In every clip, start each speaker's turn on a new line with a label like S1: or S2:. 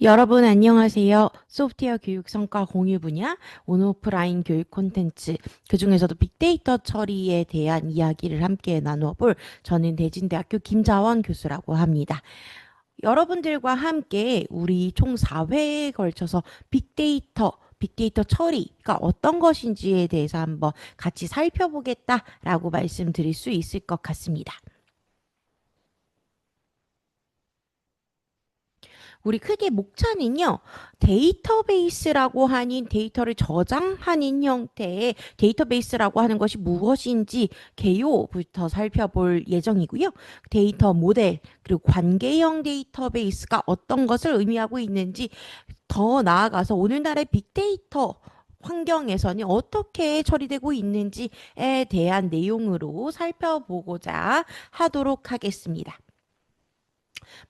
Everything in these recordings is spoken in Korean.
S1: 여러분 안녕하세요. 소프트웨어 교육 성과 공유 분야 온오프라인 교육 콘텐츠 그중에서도 빅데이터 처리에 대한 이야기를 함께 나누어 볼 저는 대진대학교 김자원 교수라고 합니다. 여러분들과 함께 우리 총 4회에 걸쳐서 빅데이터 빅데이터 처리가 어떤 것인지에 대해서 한번 같이 살펴보겠다라고 말씀드릴 수 있을 것 같습니다. 우리 크게 목차는요, 데이터베이스라고 하는 데이터를 저장하는 형태의 데이터베이스라고 하는 것이 무엇인지 개요부터 살펴볼 예정이고요. 데이터 모델, 그리고 관계형 데이터베이스가 어떤 것을 의미하고 있는지 더 나아가서 오늘날의 빅데이터 환경에서는 어떻게 처리되고 있는지에 대한 내용으로 살펴보고자 하도록 하겠습니다.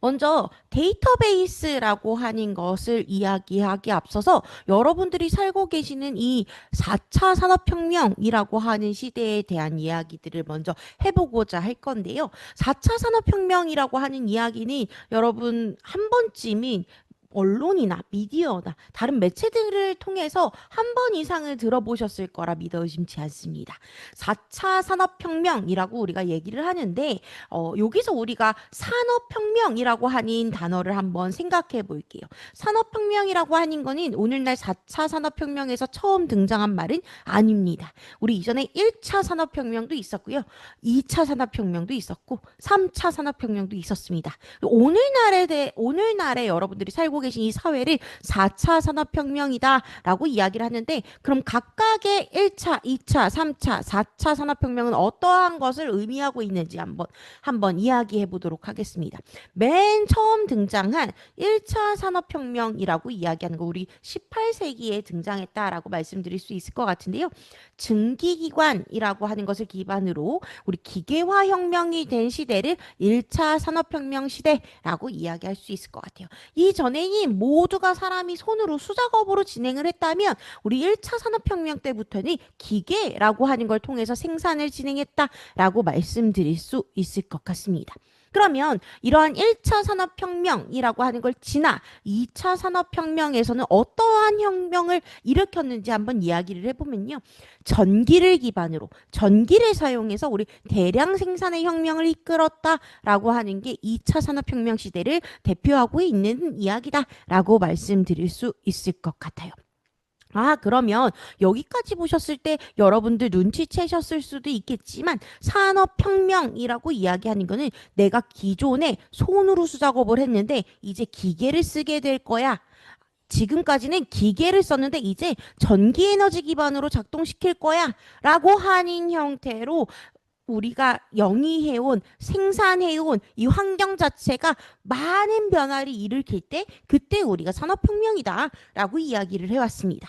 S1: 먼저 데이터베이스라고 하는 것을 이야기하기 앞서서 여러분들이 살고 계시는 이 4차 산업혁명이라고 하는 시대에 대한 이야기들을 먼저 해보고자 할 건데요. 4차 산업혁명이라고 하는 이야기는 여러분 한 번쯤은 언론이나 미디어나 다른 매체들을 통해서 한 번 이상을 들어보셨을 거라 믿어 의심치 않습니다. 4차 산업혁명이라고 우리가 얘기를 하는데 어, 여기서 우리가 산업혁명이라고 하는 단어를 한번 생각해 볼게요. 산업혁명이라고 하는 거는 오늘날 4차 산업혁명에서 처음 등장한 말은 아닙니다. 우리 이전에 1차 산업혁명도 있었고요. 2차 산업혁명도 있었고 3차 산업혁명도 있었습니다. 오늘날에 대해 오늘날에 여러분들이 살고 계신 이 사회를 4차 산업혁명이다라고 이야기를 하는데 그럼 각각의 1차, 2차, 3차, 4차 산업혁명은 어떠한 것을 의미하고 있는지 한번 한번 이야기해 보도록 하겠습니다. 맨 처음 등장한 1차 산업혁명이라고 이야기하는 거 우리 18세기에 등장했다라고 말씀드릴 수 있을 것 같은데요. 증기기관이라고 하는 것을 기반으로 우리 기계화 혁명이 된 시대를 1차 산업혁명 시대라고 이야기할 수 있을 것 같아요. 이 전에 는 모두가 사람이 손으로 수작업으로 진행을 했다면 우리 1차 산업혁명 때부터는 기계라고 하는 걸 통해서 생산을 진행했다라고 말씀드릴 수 있을 것 같습니다. 그러면 이러한 1차 산업혁명이라고 하는 걸 지나 2차 산업혁명에서는 어떠한 혁명을 일으켰는지 한번 이야기를 해보면요. 전기를 기반으로 전기를 사용해서 우리 대량 생산의 혁명을 이끌었다라고 하는 게 2차 산업혁명 시대를 대표하고 있는 이야기다라고 말씀드릴 수 있을 것 같아요. 아, 그러면 여기까지 보셨을 때 여러분들 눈치채셨을 수도 있겠지만 산업혁명이라고 이야기하는 거는 내가 기존에 손으로 수작업을 했는데 이제 기계를 쓰게 될 거야. 지금까지는 기계를 썼는데 이제 전기 에너지 기반으로 작동시킬 거야. 라고 하는 형태로 우리가 영위해온, 생산해온 이 환경 자체가 많은 변화를 일으킬 때 그때 우리가 산업혁명이다. 라고 이야기를 해왔습니다.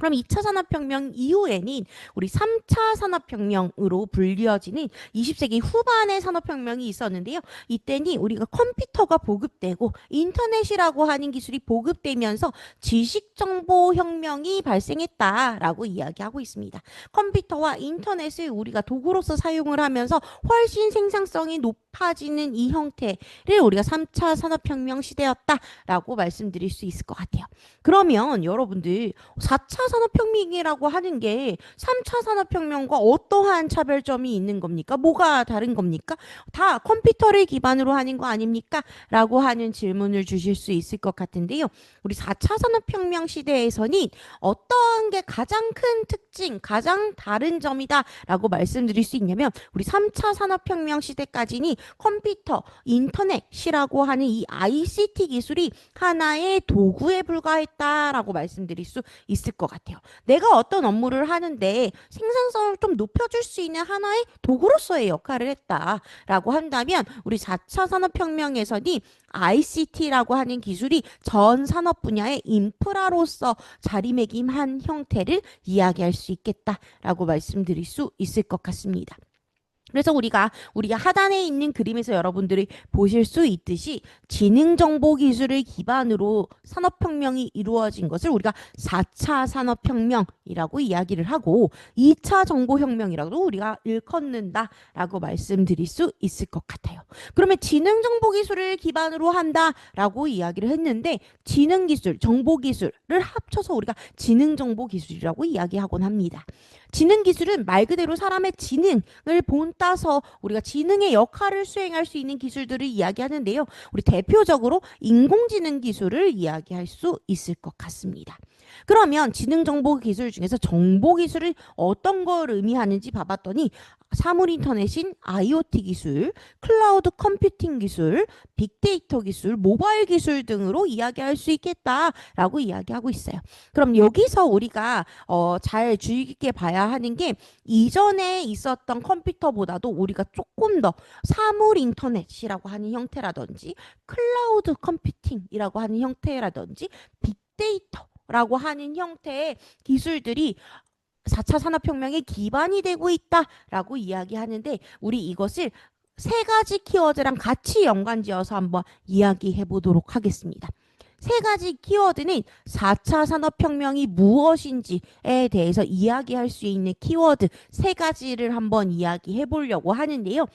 S1: 그럼 2차 산업혁명 이후에는 우리 3차 산업혁명으로 불리어지는 20세기 후반의 산업혁명이 있었는데요. 이때는 우리가 컴퓨터가 보급되고 인터넷이라고 하는 기술이 보급되면서 지식정보혁명이 발생했다라고 이야기하고 있습니다. 컴퓨터와 인터넷을 우리가 도구로서 사용을 하면서 훨씬 생산성이 높아지는 이 형태를 우리가 3차 산업혁명 시대였다라고 말씀드릴 수 있을 것 같아요. 그러면 여러분들 4차 산업혁명이라고 하는 게 3차 산업혁명과 어떠한 차별점이 있는 겁니까? 뭐가 다른 겁니까? 다 컴퓨터를 기반으로 하는 거 아닙니까? 라고 하는 질문을 주실 수 있을 것 같은데요. 우리 4차 산업혁명 시대에서는 어떠한 게 가장 큰 특징, 가장 다른 점이다 라고 말씀드릴 수 있냐면 우리 3차 산업혁명 시대까지는 컴퓨터, 인터넷이라고 하는 이 ICT 기술이 하나의 도구에 불과했다라고 말씀드릴 수 있을 것 같아요. 같아요. 내가 어떤 업무를 하는데 생산성을 좀 높여줄 수 있는 하나의 도구로서의 역할을 했다라고 한다면 우리 4차 산업혁명에서는 ICT라고 하는 기술이 전 산업 분야의 인프라로서 자리매김한 형태를 이야기할 수 있겠다라고 말씀드릴 수 있을 것 같습니다. 그래서 우리가 우리가 하단에 있는 그림에서 여러분들이 보실 수 있듯이 지능정보 기술을 기반으로 산업혁명이 이루어진 것을 우리가 4차 산업혁명이라고 이야기를 하고 2차 정보혁명이라고 우리가 일컫는다라고 말씀드릴 수 있을 것 같아요. 그러면 지능정보 기술을 기반으로 한다라고 이야기를 했는데 지능기술, 정보기술을 합쳐서 우리가 지능정보 기술이라고 이야기하곤 합니다. 지능기술은 말 그대로 사람의 지능을 본 따서 우리가 지능의 역할을 수행할 수 있는 기술들을 이야기하는데요. 우리 대표적으로 인공지능 기술을 이야기할 수 있을 것 같습니다. 그러면 지능 정보 기술 중에서 정보 기술은 어떤 걸 의미하는지 봐봤더니 사물 인터넷인 IoT 기술, 클라우드 컴퓨팅 기술, 빅데이터 기술, 모바일 기술 등으로 이야기할 수 있겠다라고 이야기하고 있어요. 그럼 여기서 우리가 어, 잘 주의 깊게 봐야 하는 게 이전에 있었던 컴퓨터보다도 우리가 조금 더 사물 인터넷이라고 하는 형태라든지 클라우드 컴퓨팅이라고 하는 형태라든지 빅데이터 라고 하는 형태의 기술들이 4차 산업혁명의 기반이 되고 있다라고 이야기하는데 우리 이것을 세 가지 키워드랑 같이 연관지어서 한번 이야기해 보도록 하겠습니다. 세 가지 키워드는 4차 산업혁명이 무엇인지에 대해서 이야기할 수 있는 키워드 세 가지를 한번 이야기해 보려고 하는데요.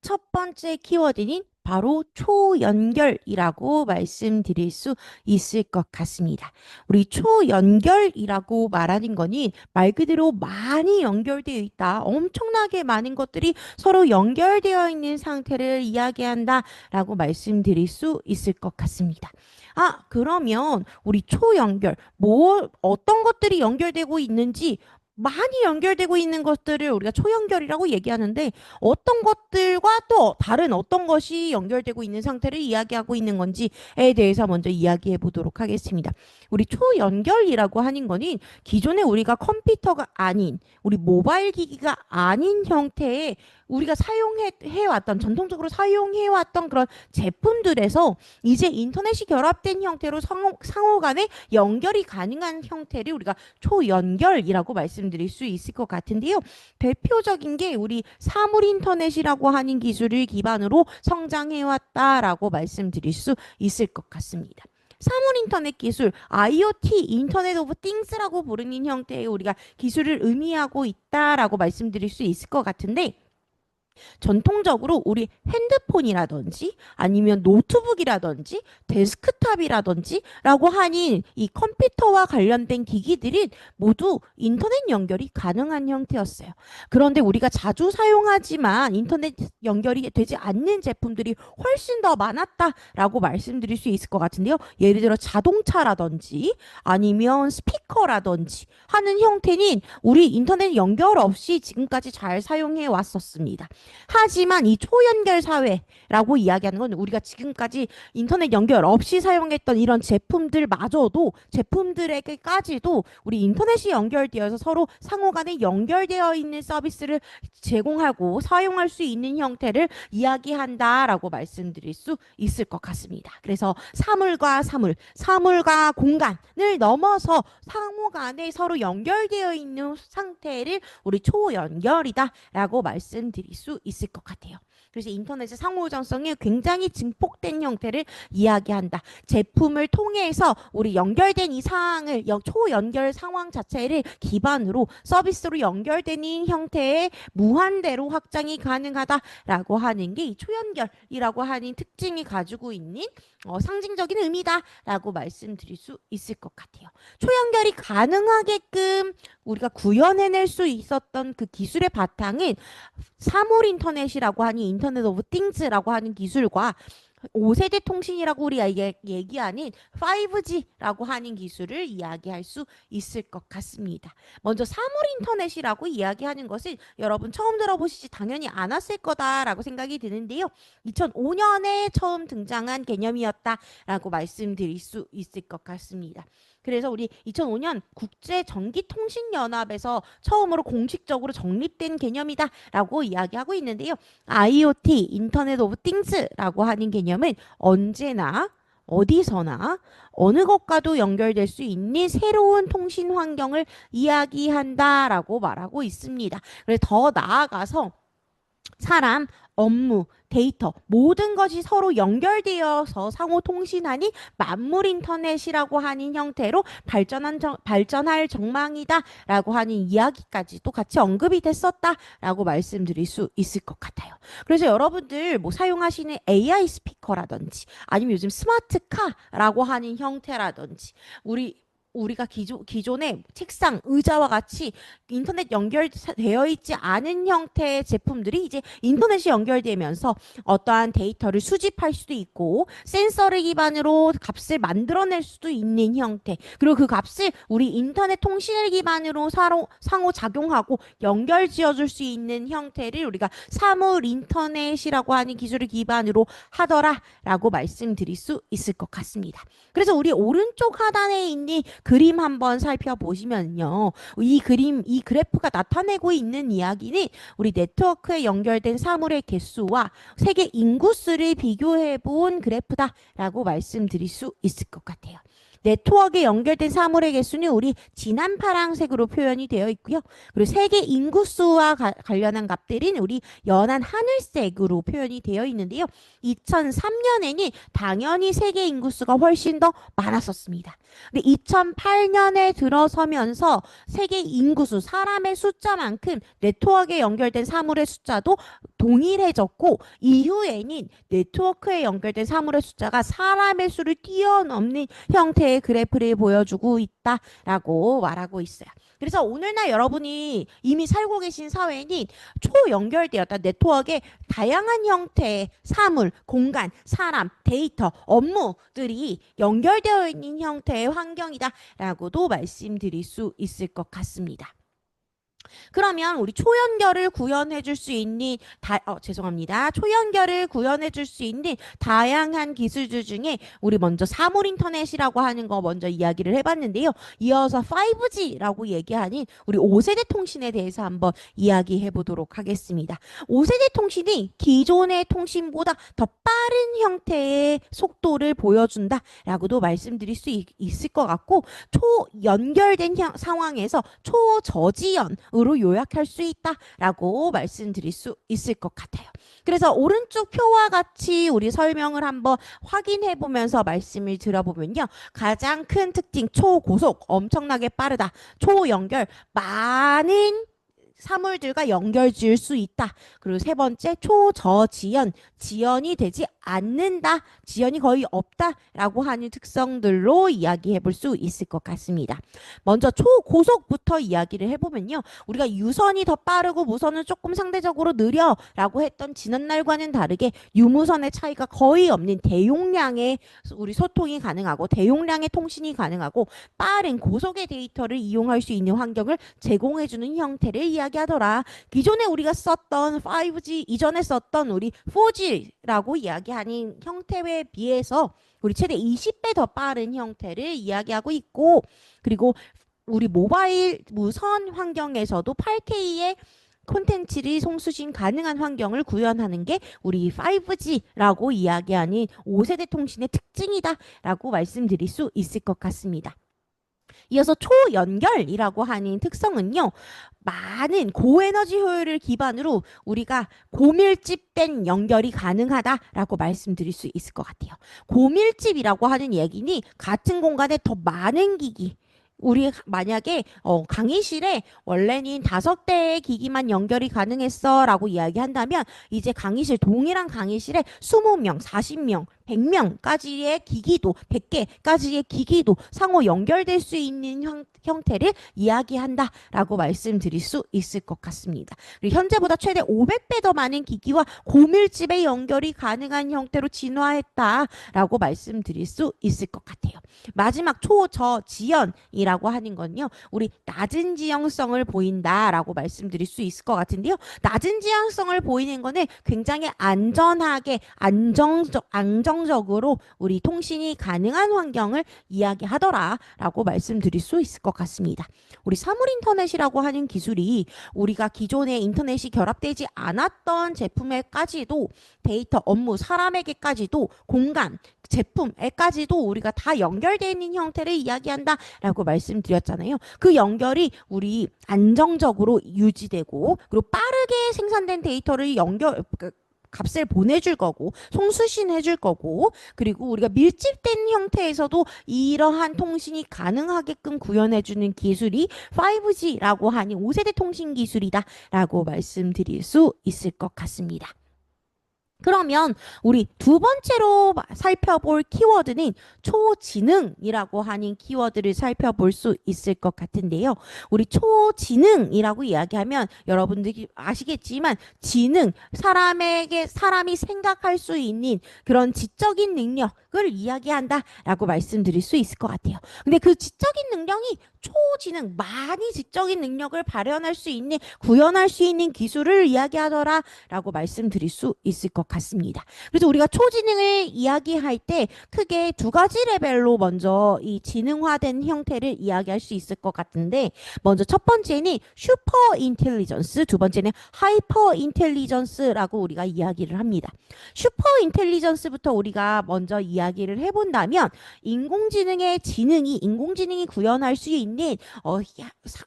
S1: 첫 번째 키워드는 바로 초연결이라고 말씀드릴 수 있을 것 같습니다. 우리 초연결이라고 말하는 거는 말 그대로 많이 연결되어 있다. 엄청나게 많은 것들이 서로 연결되어 있는 상태를 이야기한다 라고 말씀드릴 수 있을 것 같습니다. 아, 그러면 우리 초연결, 뭐, 어떤 것들이 연결되고 있는지 많이 연결되고 있는 것들을 우리가 초연결이라고 얘기하는데 어떤 것들과 또 다른 어떤 것이 연결되고 있는 상태를 이야기하고 있는 건지에 대해서 먼저 이야기해 보도록 하겠습니다. 우리 초연결이라고 하는 거는 기존에 우리가 컴퓨터가 아닌 우리 모바일 기기가 아닌 형태의 우리가 사용해 왔던 전통적으로 사용해 왔던 그런 제품들에서 이제 인터넷이 결합된 형태로 상호, 상호 간에 연결이 가능한 형태를 우리가 초연결이라고 말씀 드릴 수 있을 것 같은데요. 대표적인 게 우리 사물 인터넷이라고 하는 기술을 기반으로 성장해 왔다라고 말씀드릴 수 있을 것 같습니다. 사물 인터넷 기술, IoT, 인터넷 오브 띵스라고 부르는 형태의 우리가 기술을 의미하고 있다라고 말씀드릴 수 있을 것 같은데 전통적으로 우리 핸드폰이라든지 아니면 노트북이라든지 데스크탑이라든지 라고 하는 이 컴퓨터와 관련된 기기들은 모두 인터넷 연결이 가능한 형태였어요. 그런데 우리가 자주 사용하지만 인터넷 연결이 되지 않는 제품들이 훨씬 더 많았다라고 말씀드릴 수 있을 것 같은데요. 예를 들어 자동차라든지 아니면 스피커라든지 하는 형태는 우리 인터넷 연결 없이 지금까지 잘 사용해 왔었습니다. 하지만 이 초연결 사회라고 이야기하는 건 우리가 지금까지 인터넷 연결 없이 사용했던 이런 제품들마저도 제품들에게까지도 우리 인터넷이 연결되어서 서로 상호간에 연결되어 있는 서비스를 제공하고 사용할 수 있는 형태를 이야기한다라고 말씀드릴 수 있을 것 같습니다. 그래서 사물과 사물, 사물과 공간을 넘어서 상호간에 서로 연결되어 있는 상태를 우리 초연결이다라고 말씀드릴 수 있을 것 같아요. 그래서 인터넷의 상호전성이 굉장히 증폭된 형태를 이야기한다. 제품을 통해서 우리 연결된 이 상황을 초연결 상황 자체를 기반으로 서비스로 연결되는 형태의 무한대로 확장이 가능하다라고 하는 게 이 초연결이라고 하는 특징이 가지고 있는 어, 상징적인 의미다라고 말씀드릴 수 있을 것 같아요. 초연결이 가능하게끔 우리가 구현해낼 수 있었던 그 기술의 바탕은 사물 인터넷이라고 하는 인터넷 오브 띵즈라고 하는 기술과 5세대 통신이라고 우리가 얘기하는 5G라고 하는 기술을 이야기할 수 있을 것 같습니다. 먼저 사물 인터넷이라고 이야기하는 것은 여러분 처음 들어보시지 당연히 않았을 거다라고 생각이 드는데요. 2005년에 처음 등장한 개념이었다라고 말씀드릴 수 있을 것 같습니다. 그래서 우리 2005년 국제 전기통신연합에서 처음으로 공식적으로 정립된 개념이다라고 이야기하고 있는데요. IoT, 인터넷 오브 띵스라고 하는 개념은 언제나 어디서나 어느 것과도 연결될 수 있는 새로운 통신 환경을 이야기한다라고 말하고 있습니다. 그래서 더 나아가서 사람, 업무, 데이터 모든 것이 서로 연결되어서 상호 통신하니 만물 인터넷이라고 하는 형태로 발전한 정- 발전할 전망이다라고 하는 이야기까지도 같이 언급이 됐었다라고 말씀드릴 수 있을 것 같아요. 그래서 여러분들 뭐 사용하시는 AI 스피커라든지 아니면 요즘 스마트카라고 하는 형태라든지 우리 우리가 기존, 기존의 책상, 의자와 같이 인터넷 연결되어 있지 않은 형태의 제품들이 이제 인터넷이 연결되면서 어떠한 데이터를 수집할 수도 있고 센서를 기반으로 값을 만들어낼 수도 있는 형태 그리고 그 값을 우리 인터넷 통신을 기반으로 사로, 상호 작용하고 연결 지어줄 수 있는 형태를 우리가 사물 인터넷이라고 하는 기술을 기반으로 하더라 라고 말씀드릴 수 있을 것 같습니다. 그래서 우리 오른쪽 하단에 있는 그림 한번 살펴보시면요. 이 그림, 이 그래프가 나타내고 있는 이야기는 우리 네트워크에 연결된 사물의 개수와 세계 인구수를 비교해 본 그래프다라고 말씀드릴 수 있을 것 같아요. 네트워크에 연결된 사물의 개수는 우리 진한 파란색으로 표현이 되어 있고요. 그리고 세계 인구수와 가- 관련한 값들은 우리 연한 하늘색으로 표현이 되어 있는데요. 2003년에는 당연히 세계 인구수가 훨씬 더 많았었습니다. 근데 2008년에 들어서면서 세계 인구수 사람의 숫자만큼 네트워크에 연결된 사물의 숫자도 동일해졌고 이후에는 네트워크에 연결된 사물의 숫자가 사람의 수를 뛰어넘는 형태의 그래프를 보여주고 있다라고 말하고 있어요. 그래서 오늘날 여러분이 이미 살고 계신 사회는 초연결되었다 네트워크에 다양한 형태의 사물, 공간, 사람, 데이터, 업무들이 연결되어 있는 형태의 환경이다라고도 말씀드릴 수 있을 것 같습니다. 그러면 우리 초연결을 구현해 줄 수 있는 다, 어, 죄송합니다. 초연결을 구현해 줄 수 있는 다양한 기술들 중에 우리 먼저 사물 인터넷이라고 하는 거 먼저 이야기를 해봤는데요. 이어서 5G라고 얘기하는 우리 5세대 통신에 대해서 한번 이야기해 보도록 하겠습니다. 5세대 통신이 기존의 통신보다 더 빠른 형태의 속도를 보여준다라고도 말씀드릴 수 있, 있을 것 같고 초연결된 형- 상황에서 초저지연 으로 요약할 수 있다라고 말씀드릴 수 있을 것 같아요. 그래서 오른쪽 표와 같이 우리 설명을 한번 확인해 보면서 말씀을 들어보면요. 가장 큰 특징 초고속 엄청나게 빠르다. 초연결 많은 사물들과 연결 지을 수 있다. 그리고 세 번째 초저지연 지연이 되지 않는다. 지연이 거의 없다라고 하는 특성들로 이야기해 볼 수 있을 것 같습니다. 먼저 초고속부터 이야기를 해보면요. 우리가 유선이 더 빠르고 무선은 조금 상대적으로 느려라고 했던 지난날과는 다르게 유무선의 차이가 거의 없는 대용량의 우리 소통이 가능하고 대용량의 통신이 가능하고 빠른 고속의 데이터를 이용할 수 있는 환경을 제공해주는 형태를 이야기 하더라. 기존에 우리가 썼던 5G 이전에 썼던 우리 4G라고 이야기하는 형태에 비해서 우리 최대 20배 더 빠른 형태를 이야기하고 있고 그리고 우리 모바일 무선 환경에서도 8K의 콘텐츠를 송수신 가능한 환경을 구현하는 게 우리 5G라고 이야기하는 5세대 통신의 특징이다라고 말씀드릴 수 있을 것 같습니다. 이어서 초연결이라고 하는 특성은요. 많은 고에너지 효율을 기반으로 우리가 고밀집된 연결이 가능하다라고 말씀드릴 수 있을 것 같아요. 고밀집이라고 하는 얘기는 같은 공간에 더 많은 기기 우리 만약에 어, 강의실에 원래는 다섯 대의 기기만 연결이 가능했어라고 이야기한다면 이제 강의실 동일한 강의실에 20명, 40명, 100명까지의 기기도 100개까지의 기기도 상호 연결될 수 있는 형, 형태를 이야기한다라고 말씀드릴 수 있을 것 같습니다. 그리고 현재보다 최대 500배 더 많은 기기와 고밀집의 연결이 가능한 형태로 진화했다라고 말씀드릴 수 있을 것 같아요. 마지막 초저 지연이라고 하는 건요. 우리 낮은 지형성을 보인다라고 말씀드릴 수 있을 것 같은데요. 낮은 지형성을 보이는 거는 굉장히 안전하게 안정적 안정 안정적으로 우리 통신이 가능한 환경을 이야기하더라라고 말씀드릴 수 있을 것 같습니다. 우리 사물 인터넷이라고 하는 기술이 우리가 기존에 인터넷이 결합되지 않았던 제품에까지도 데이터, 업무, 사람에게까지도 공간, 제품에까지도 우리가 다 연결되어 있는 형태를 이야기한다라고 말씀드렸잖아요. 그 연결이 우리 안정적으로 유지되고 그리고 빠르게 생산된 데이터를 연결 그 값을 보내줄 거고 송수신해줄 거고 그리고 우리가 밀집된 형태에서도 이러한 통신이 가능하게끔 구현해주는 기술이 5G라고 하니 5세대 통신 기술이다라고 말씀드릴 수 있을 것 같습니다. 그러면 우리 두 번째로 살펴볼 키워드는 초지능이라고 하는 키워드를 살펴볼 수 있을 것 같은데요. 우리 초지능이라고 이야기하면 여러분들이 아시겠지만 지능, 사람에게 사람이 생각할 수 있는 그런 지적인 능력을 이야기한다라고 말씀드릴 수 있을 것 같아요. 근데 그 지적인 능력이 초지능, 많이 지적인 능력을 발현할 수 있는, 구현할 수 있는 기술을 이야기하더라라고 말씀드릴 수 있을 것 같습니다. 그래서 우리가 초지능을 이야기할 때 크게 두 가지 레벨로 먼저 이 지능화된 형태를 이야기할 수 있을 것 같은데 먼저 첫 번째는 슈퍼 인텔리전스, 두 번째는 하이퍼 인텔리전스라고 우리가 이야기를 합니다. 슈퍼 인텔리전스부터 우리가 먼저 이야기를 해본다면 인공지능의 지능이 인공지능이 구현할 수 있는 어 야, 사,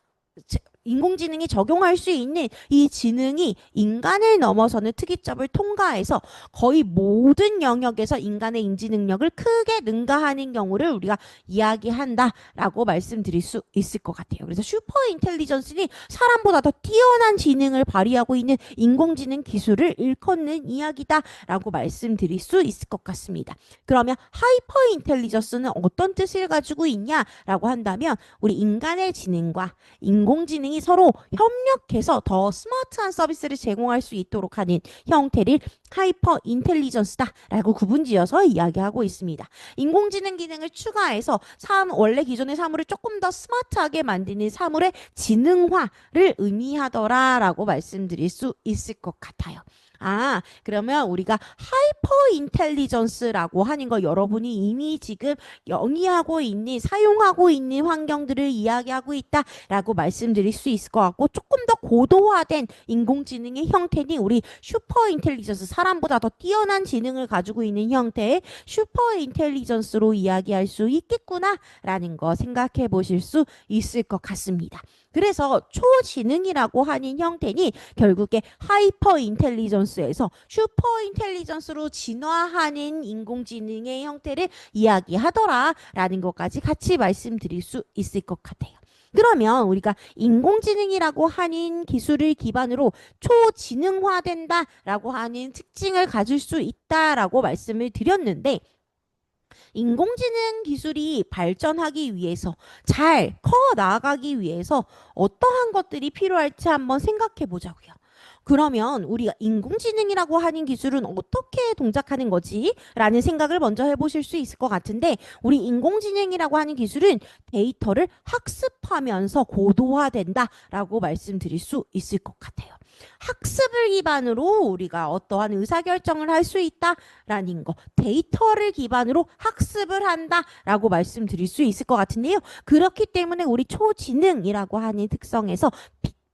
S1: 제- 인공지능이 적용할 수 있는 이 지능이 인간을 넘어서는 특이점을 통과해서 거의 모든 영역에서 인간의 인지 능력을 크게 능가하는 경우를 우리가 이야기한다라고 말씀드릴 수 있을 것 같아요. 그래서 슈퍼 인텔리전스는 사람보다 더 뛰어난 지능을 발휘하고 있는 인공지능 기술을 일컫는 이야기다라고 말씀드릴 수 있을 것 같습니다. 그러면 하이퍼 인텔리전스는 어떤 뜻을 가지고 있냐라고 한다면 우리 인간의 지능과 인공지능이 서로 협력해서 더 스마트한 서비스를 제공할 수 있도록 하는 형태를 하이퍼 인텔리전스다라고 구분지어서 이야기하고 있습니다. 인공지능 기능을 추가해서 삶 원래 기존의 사물을 조금 더 스마트하게 만드는 사물의 지능화를 의미하더라라고 말씀드릴 수 있을 것 같아요. 아, 그러면 우리가 하이퍼 인텔리전스라고 하는 거 여러분이 이미 지금 영위하고 있는, 사용하고 있는 환경들을 이야기하고 있다라고 말씀드릴 수 있을 것 같고, 조금 더 고도화된 인공지능의 형태니 우리 슈퍼 인텔리전스, 사람보다 더 뛰어난 지능을 가지고 있는 형태의 슈퍼 인텔리전스로 이야기할 수 있겠구나라는 거 생각해 보실 수 있을 것 같습니다. 그래서 초지능이라고 하는 형태니 결국에 하이퍼 인텔리전스에서 슈퍼 인텔리전스로 진화하는 인공지능의 형태를 이야기하더라라는 것까지 같이 말씀드릴 수 있을 것 같아요. 그러면 우리가 인공지능이라고 하는 기술을 기반으로 초지능화된다라고 하는 특징을 가질 수 있다라고 말씀을 드렸는데 인공지능 기술이 발전하기 위해서 잘 커 나가기 위해서 어떠한 것들이 필요할지 한번 생각해 보자고요. 그러면 우리가 인공지능이라고 하는 기술은 어떻게 동작하는 거지? 라는 생각을 먼저 해보실 수 있을 것 같은데 우리 인공지능이라고 하는 기술은 데이터를 학습하면서 고도화된다 라고 말씀드릴 수 있을 것 같아요. 학습을 기반으로 우리가 어떠한 의사결정을 할 수 있다라는 거, 데이터를 기반으로 학습을 한다라고 말씀드릴 수 있을 것 같은데요. 그렇기 때문에 우리 초지능이라고 하는 특성에서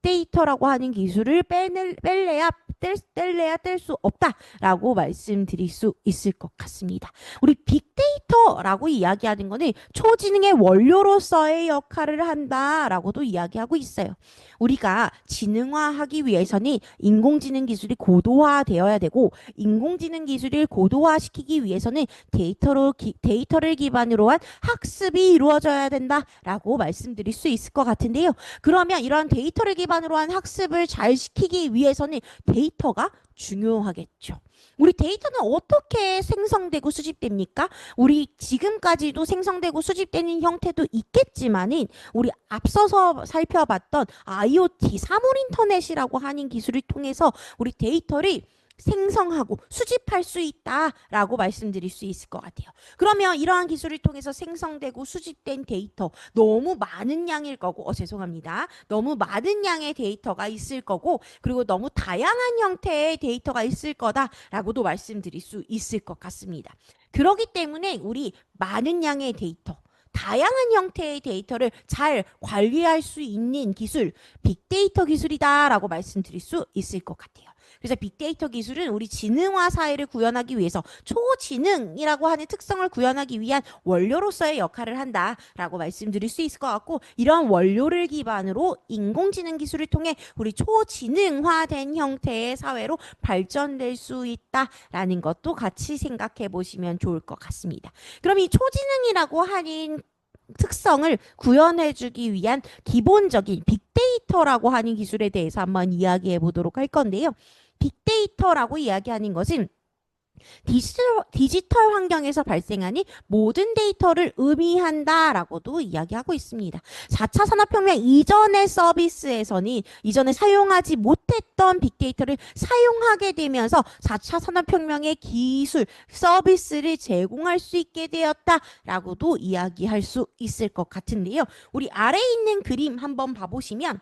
S1: 빅데이터라고 하는 기술을 빼낼, 뺄래야 뗄, 뗄래야 뗄 수 없다라고 말씀드릴 수 있을 것 같습니다. 우리 빅데이터라고 이야기하는 거는 초지능의 원료로서의 역할을 한다라고도 이야기하고 있어요. 우리가 지능화하기 위해서는 인공지능 기술이 고도화되어야 되고 인공지능 기술을 고도화시키기 위해서는 데이터로 기, 데이터를 기반으로 한 학습이 이루어져야 된다라고 말씀드릴 수 있을 것 같은데요. 그러면 이러한 데이터를 기반으로 한 학습을 잘 시키기 위해서는 데이터가 중요하겠죠. 우리 데이터는 어떻게 생성되고 수집됩니까? 우리 지금까지도 생성되고 수집되는 형태도 있겠지만은 우리 앞서서 살펴봤던 IoT 사물 인터넷이라고 하는 기술을 통해서 우리 데이터를 생성하고 수집할 수 있다라고 말씀드릴 수 있을 것 같아요. 그러면 이러한 기술을 통해서 생성되고 수집된 데이터 너무 많은 양일 거고 어 죄송합니다. 너무 많은 양의 데이터가 있을 거고 그리고 너무 다양한 형태의 데이터가 있을 거다라고도 말씀드릴 수 있을 것 같습니다. 그렇기 때문에 우리 많은 양의 데이터 다양한 형태의 데이터를 잘 관리할 수 있는 기술, 빅데이터 기술이다라고 말씀드릴 수 있을 것 같아요. 그래서 빅데이터 기술은 우리 지능화 사회를 구현하기 위해서 초지능이라고 하는 특성을 구현하기 위한 원료로서의 역할을 한다라고 말씀드릴 수 있을 것 같고 이러한 원료를 기반으로 인공지능 기술을 통해 우리 초지능화된 형태의 사회로 발전될 수 있다라는 것도 같이 생각해 보시면 좋을 것 같습니다. 그럼 이 초지능이라고 하는 특성을 구현해 주기 위한 기본적인 빅데이터라고 하는 기술에 대해서 한번 이야기해 보도록 할 건데요. 빅데이터라고 이야기하는 것은 디지털, 디지털 환경에서 발생하는 모든 데이터를 의미한다라고도 이야기하고 있습니다. 4차 산업혁명 이전의 서비스에서는 이전에 사용하지 못했던 빅데이터를 사용하게 되면서 4차 산업혁명의 기술, 서비스를 제공할 수 있게 되었다라고도 이야기할 수 있을 것 같은데요. 우리 아래에 있는 그림 한번 봐보시면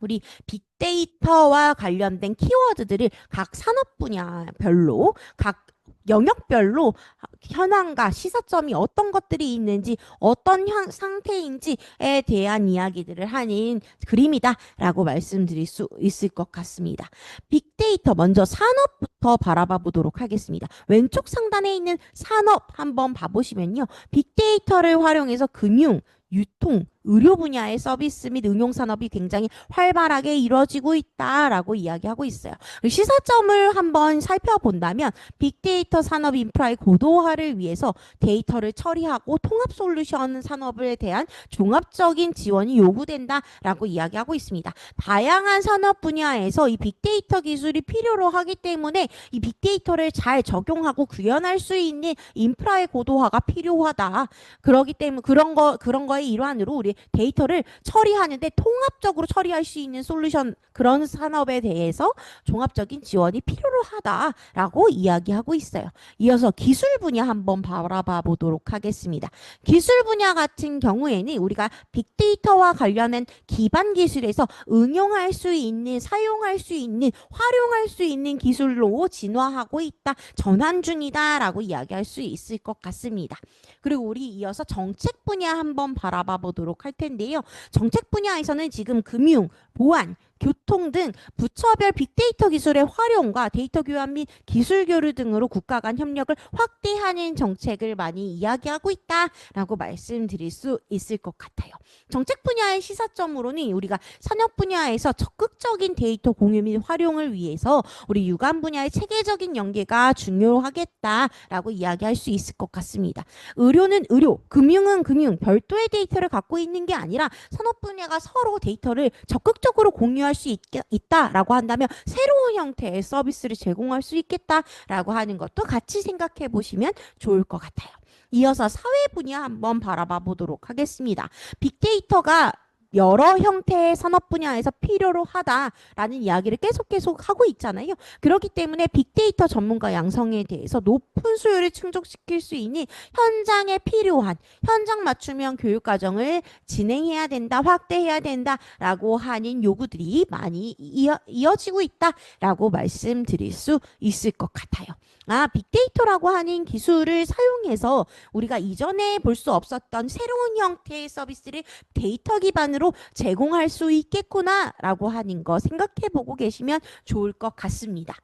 S1: 우리 빅데이터와 관련된 키워드들을 각 산업 분야별로 각 영역별로 현황과 시사점이 어떤 것들이 있는지 어떤 현, 상태인지에 대한 이야기들을 하는 그림이다라고 말씀드릴 수 있을 것 같습니다. 빅데이터 먼저 산업부터 바라봐 보도록 하겠습니다. 왼쪽 상단에 있는 산업 한번 봐보시면요. 빅데이터를 활용해서 금융, 유통, 의료 분야의 서비스 및 응용 산업이 굉장히 활발하게 이루어지고 있다라고 이야기하고 있어요. 시사점을 한번 살펴본다면 빅데이터 산업 인프라의 고도화를 위해서 데이터를 처리하고 통합 솔루션 산업에 대한 종합적인 지원이 요구된다라고 이야기하고 있습니다. 다양한 산업 분야에서 이 빅데이터 기술이 필요로 하기 때문에 이 빅데이터를 잘 적용하고 구현할 수 있는 인프라의 고도화가 필요하다. 그러기 때문에 그런 거 그런 거의 일환으로 우리 데이터를 처리하는데 통합적으로 처리할 수 있는 솔루션 그런 산업에 대해서 종합적인 지원이 필요로 하다라고 이야기하고 있어요. 이어서 기술 분야 한번 바라봐 보도록 하겠습니다. 기술 분야 같은 경우에는 우리가 빅데이터와 관련한 기반 기술에서 응용할 수 있는 사용할 수 있는 활용할 수 있는 기술로 진화하고 있다 전환 중이다라고 이야기할 수 있을 것 같습니다. 그리고 우리 이어서 정책 분야 한번 바라봐 보도록 할 텐데요. 정책 분야에서는 지금 금융, 보안, 교통 등 부처별 빅데이터 기술의 활용과 데이터 교환 및 기술 교류 등으로 국가 간 협력을 확대하는 정책을 많이 이야기하고 있다라고 말씀드릴 수 있을 것 같아요. 정책 분야의 시사점으로는 우리가 산업 분야에서 적극적인 데이터 공유 및 활용을 위해서 우리 유관 분야의 체계적인 연계가 중요하겠다라고 이야기할 수 있을 것 같습니다. 의료는 의료, 금융은 금융, 별도의 데이터를 갖고 있는 게 아니라 산업 분야가 서로 데이터를 적극적으로 공유할 수 있, 있다라고 한다면 새로운 형태의 서비스를 제공할 수 있겠다라고 하는 것도 같이 생각해 보시면 좋을 것 같아요. 이어서 사회 분야 한번 바라봐 보도록 하겠습니다. 빅데이터가 여러 형태의 산업 분야에서 필요로 하다라는 이야기를 계속 계속 하고 있잖아요. 그렇기 때문에 빅데이터 전문가 양성에 대해서 높은 수요를 충족시킬 수 있는 현장에 필요한 현장 맞춤형 교육 과정을 진행해야 된다, 확대해야 된다라고 하는 요구들이 많이 이어, 이어지고 있다라고 말씀드릴 수 있을 것 같아요. 아, 빅데이터라고 하는 기술을 사용해서 우리가 이전에 볼 수 없었던 새로운 형태의 서비스를 데이터 기반으로 제공할 수 있겠구나라고 하는 거 생각해 보고 계시면 좋을 것 같습니다.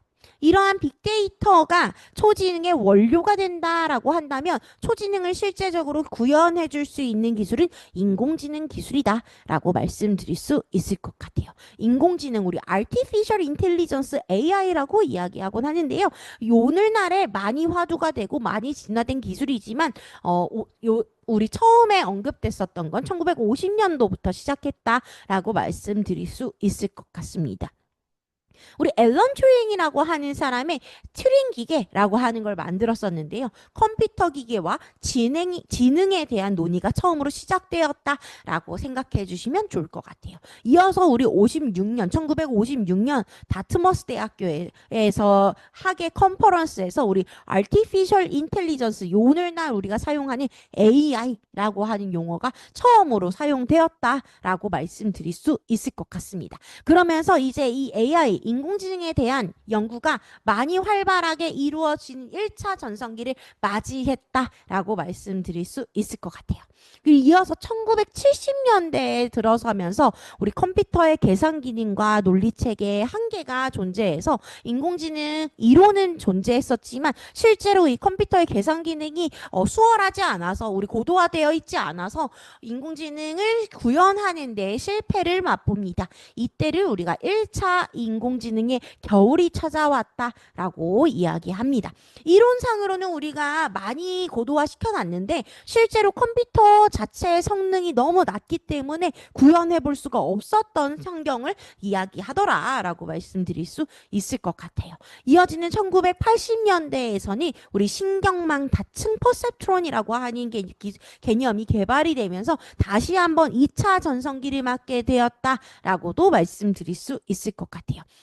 S1: 이러한 빅데이터가 초지능의 원료가 된다라고 한다면 초지능을 실제적으로 구현해 줄 수 있는 기술은 인공지능 기술이다라고 말씀드릴 수 있을 것 같아요. 인공지능 우리 artificial intelligence AI라고 이야기하곤 하는데요. 오늘날에 많이 화두가 되고 많이 진화된 기술이지만 어, 요, 우리 처음에 언급됐었던 건 1950년도부터 시작했다라고 말씀드릴 수 있을 것 같습니다. 우리 앨런 튜링이라고 하는 사람의 튜링 기계라고 하는 걸 만들었었는데요. 컴퓨터 기계와 지능, 지능에 대한 논의가 처음으로 시작되었다라고 생각해 주시면 좋을 것 같아요. 이어서 우리 56년, 1956년 다트머스 대학교에서 학예 컨퍼런스에서 우리 artificial intelligence 오늘날 우리가 사용하는 AI라고 하는 용어가 처음으로 사용되었다라고 말씀드릴 수 있을 것 같습니다. 그러면서 이제 이 AI 인공지능에 대한 연구가 많이 활발하게 이루어진 1차 전성기를 맞이했다라고 말씀드릴 수 있을 것 같아요. 그리고 이어서 1970년대에 들어서면서 우리 컴퓨터의 계산 기능과 논리 체계의 한계가 존재해서 인공지능 이론은 존재했었지만 실제로 이 컴퓨터의 계산 기능이 어, 수월하지 않아서 우리 고도화되어 있지 않아서 인공지능을 구현하는 데 실패를 맛봅니다. 이때를 우리가 1차 인공 지능의 겨울이 찾아왔다라고 이야기합니다. 이론상으로는 우리가 많이 고도화 시켜놨는데 실제로 컴퓨터 자체의 성능이 너무 낮기 때문에 구현해 볼 수가 없었던 환경을 이야기하더라라고 말씀드릴 수 있을 것 같아요. 이어지는 1980년대에서는 우리 신경망 다층 퍼셉트론이라고 하는 개, 기- 개념이 개발이 되면서 다시 한번 2차 전성기를 맞게 되었다라고도 말씀드릴 수 있을 것 같아요.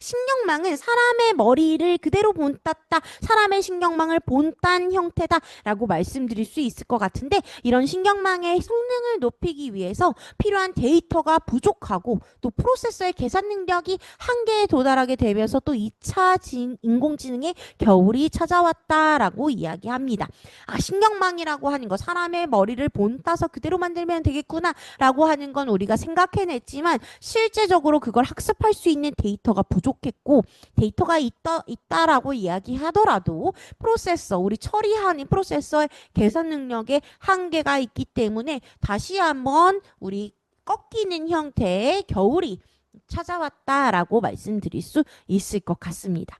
S1: 신경망은 사람의 머리를 그대로 본땄다, 사람의 신경망을 본딴 형태다라고 말씀드릴 수 있을 것 같은데 이런 신경망의 성능을 높이기 위해서 필요한 데이터가 부족하고 또 프로세서의 계산 능력이 한계에 도달하게 되면서 또 2차 진, 인공지능의 겨울이 찾아왔다라고 이야기합니다. 아, 신경망이라고 하는 거 사람의 머리를 본따서 그대로 만들면 되겠구나라고 하는 건 우리가 생각해냈지만 실제적으로 그걸 학습할 수 있는 데이터가 부족 했고 데이터가 있다, 있다라고 이야기하더라도 프로세서 우리 처리하는 프로세서의 계산 능력에 한계가 있기 때문에 다시 한번 우리 꺾이는 형태의 겨울이 찾아왔다라고 말씀드릴 수 있을 것 같습니다.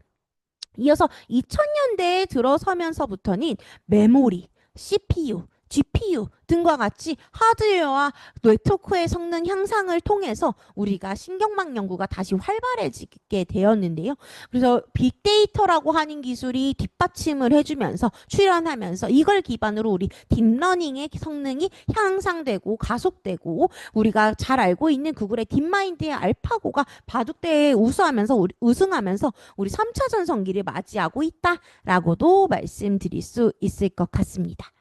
S1: 이어서 2000년대에 들어서면서부터는 메모리, CPU, GPU 등과 같이 하드웨어와 네트워크의 성능 향상을 통해서 우리가 신경망 연구가 다시 활발해지게 되었는데요. 그래서 빅데이터라고 하는 기술이 뒷받침을 해주면서 출현하면서 이걸 기반으로 우리 딥러닝의 성능이 향상되고 가속되고 우리가 잘 알고 있는 구글의 딥마인드의 알파고가 바둑대회에 우수하면서 우리- 우승하면서 우리 3차 전성기를 맞이하고 있다라고도 말씀드릴 수 있을 것 같습니다.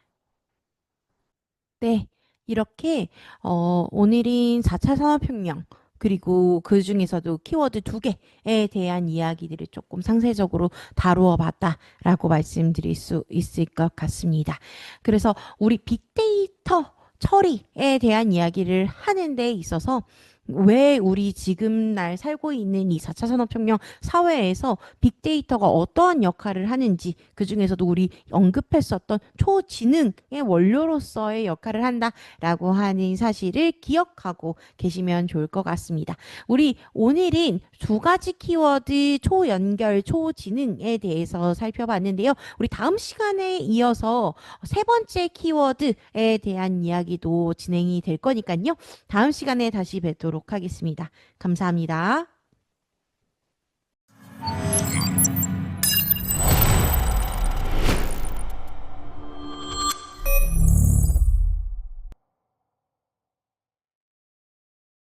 S1: 네, 이렇게 어, 오늘인 4차 산업혁명 그리고 그 중에서도 키워드 두 개에 대한 이야기들을 조금 상세적으로 다루어 봤다라고 말씀드릴 수 있을 것 같습니다. 그래서 우리 빅데이터 처리에 대한 이야기를 하는 데 있어서 왜 우리 지금 날 살고 있는 이 4차 산업혁명 사회에서 빅데이터가 어떠한 역할을 하는지 그 중에서도 우리 언급했었던 초지능의 원료로서의 역할을 한다라고 하는 사실을 기억하고 계시면 좋을 것 같습니다. 우리 오늘은 두 가지 키워드 초연결, 초지능에 대해서 살펴봤는데요. 우리 다음 시간에 이어서 세 번째 키워드에 대한 이야기도 진행이 될 거니까요. 다음 시간에 다시 뵙 하겠습니다. 감사합니다.